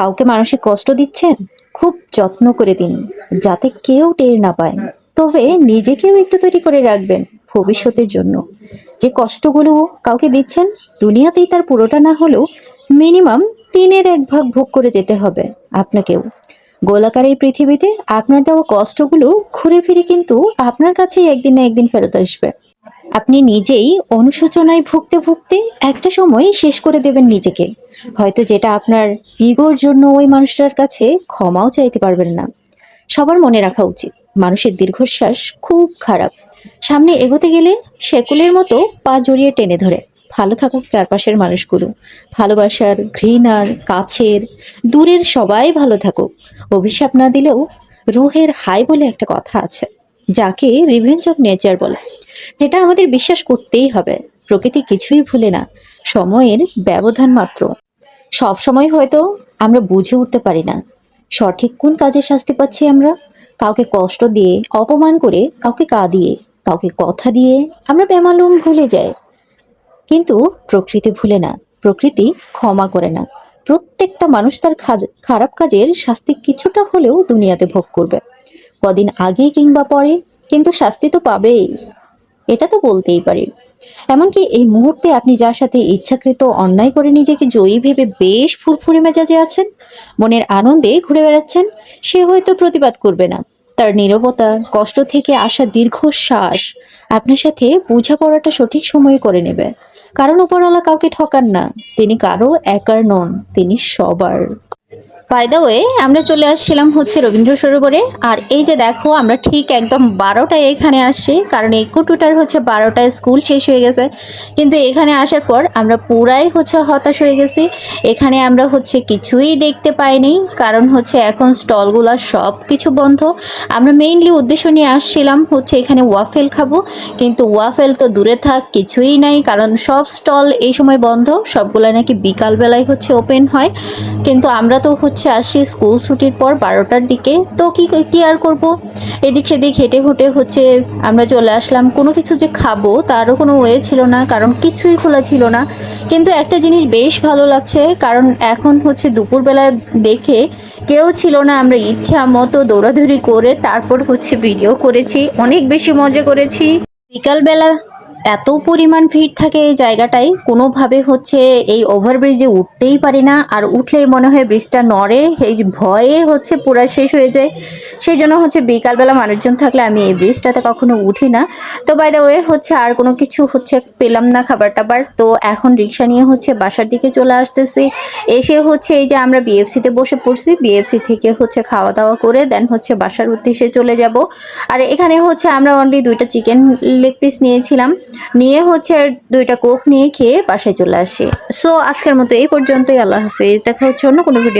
কাউকে মানসিক কষ্ট দিচ্ছেন? খুব যত্ন করে দিন যাতে কেউ টের না পায়। তবে নিজেকেও একটু তৈরি করে রাখবেন ভবিষ্যতের জন্য। যে কষ্টগুলো কাউকে দিচ্ছেন, দুনিয়াতেই তার পুরোটা না হলেও মিনিমাম তিনের এক ভাগ ভোগ করে যেতে হবে আপনাকেও। গোলাকার এই পৃথিবীতে আপনার দেওয়া কষ্টগুলো ঘুরে ফিরে কিন্তু আপনার কাছেই একদিন না একদিন ফেরত আসবে। আপনি নিজেই অনুশোচনায় ভুগতে ভুগতে একটা সময় শেষ করে দেবেন নিজেকে। হয়তো যেটা আপনার ইগোর জন্য ওই মানুষটার কাছে ক্ষমাও চাইতে পারবেন না। সবার মনে রাখা উচিত, মানুষের দীর্ঘশ্বাস খুব খারাপ। সামনে এগোতে গেলে সেকুলের মতো পা জড়িয়ে টেনে ধরে। ভালো থাকুক চারপাশের মানুষগুলো। ভালোবাসার, ঘৃণার, কাছের, দূরের সবাই ভালো থাকুক। অভিশাপ না দিলেও রুহের হাই বলে একটা কথা আছে, যাকে রিভেঞ্জ অফ নেচার বলে। যেটা আমাদের বিশ্বাস করতেই হবে। প্রকৃতি কিছুই ভুলে না। সময়ের ব্যবধান মাত্র। সব সময় হয়তো আমরা বুঝে উঠতে পারি না। সঠিক কোন কাজে শাস্তি পাচ্ছি আমরা? কাউকে কষ্ট দিয়ে, অপমান করে, কাউকে কা দিয়ে, কাউকে কথা দিয়ে আমরা বেমালুম ভুলে যাই। কিন্তু প্রকৃতি ভুলে না। প্রকৃতি ক্ষমা করে না। প্রত্যেকটা মানুষ তার খারাপ কাজের শাস্তি কিছুটা হলেও দুনিয়াতে ভোগ করবে। কদিন আগে কিংবা পরে, কিন্তু শাস্তি তো পাবেই। এটা তো বলতেই পারি। এমনকি এই মুহূর্তে আপনি যার সাথে ইচ্ছাকৃত অন্যায় করে নিজেকে জয়ী ভেবে বেশ ফুরফুরে মেজাজে আছেন, মনের আনন্দে ঘুরে বেড়াচ্ছেন, সে হয়তো প্রতিবাদ করবে না। তার নীরবতা, কষ্ট থেকে আসা দীর্ঘশ্বাস আপনার সাথে বোঝাপড়াটা সঠিক সময়ে করে নেবে। কারণ উপরওয়ালা কাউকে ঠকান না, তিনি কারও একার নন, তিনি সবার। বাই ওয়ে আমরা চলে আসছিলাম হচ্ছে রবীন্দ্র সরোবরে। আর এই যে দেখো, আমরা ঠিক একদম বারোটায় এখানে আসছি, কারণ এই কুটুটার হচ্ছে বারোটায় স্কুল শেষ হয়ে গেছে। কিন্তু এখানে আসার পর আমরা পুরাই হচ্ছে হতাশ হয়ে গেছি। এখানে আমরা হচ্ছে কিছুই দেখতে পাইনি, কারণ হচ্ছে এখন স্টলগুলো সব কিছু বন্ধ। আমরা মেইনলি উদ্দেশ্য নিয়ে আসছিলাম হচ্ছে এখানে ওয়াফেল খাব, কিন্তু ওয়াফেল তো দূরে থাক, কিছুই নাই, কারণ সব স্টল এই সময় বন্ধ, সবগুলো নাকি বিকালবেলায় হচ্ছে ওপেন হয়। কিন্তু আমরা তো হচ্ছে আসি স্কুল ছুটির পর বারোটার দিকে। তো কি কি আর করব? এদিক সেদিক হেঁটে হুটে হচ্ছে আমরা চলে আসলাম। কোনো কিছু যে খাব তারও কোনো ওয়ে ছিল না, কারণ কিছুই খোলা ছিল না। কিন্তু একটা জিনিস বেশ ভালো লাগছে, কারণ এখন হচ্ছে দুপুরবেলায় দেখে কেউ ছিল না। আমরা ইচ্ছা মতো দৌড়াদৌড়ি করে তারপর হচ্ছে ভিডিও করেছি, অনেক বেশি মজা করেছি। বিকালবেলা এত পরিমাণ ভিড় থাকে এই জায়গাটায়, কোনোভাবে হচ্ছে এই ওভারব্রিজে উঠতেই পারি না। আর উঠলেই মনে হয় ব্রিজটা নড়ে, এই ভয়ে হচ্ছে পুরা শেষ হয়ে যায়। সেই জন্য হচ্ছে বিকালবেলা মানুষজন থাকলে আমি এই ব্রিজটাতে কখনো উঠি না। তো বাই দ্য ওয়ে হচ্ছে আর কোনো কিছু হচ্ছে পেলাম না খাবার টাবার তো এখন রিক্সা নিয়ে হচ্ছে বাসার দিকে চলে আসতেছি। এসে হচ্ছে এই যে আমরা বিএফসিতে বসে পড়ছি। বিএফসি থেকে হচ্ছে খাওয়া দাওয়া করে দেন হচ্ছে বাসার উদ্দেশ্যে চলে যাব। আর এখানে হচ্ছে আমরা অনলি দুইটা চিকেন লেগ পিস নিয়েছিলাম। নিয়ে হচ্ছে দুইটা কোক নিয়ে খেয়ে বাসায় চলে আসি। সো আজকের মতো এই পর্যন্তই। আল্লাহ হাফিজ। দেখা হচ্ছে অন্য কোনো ভিডিও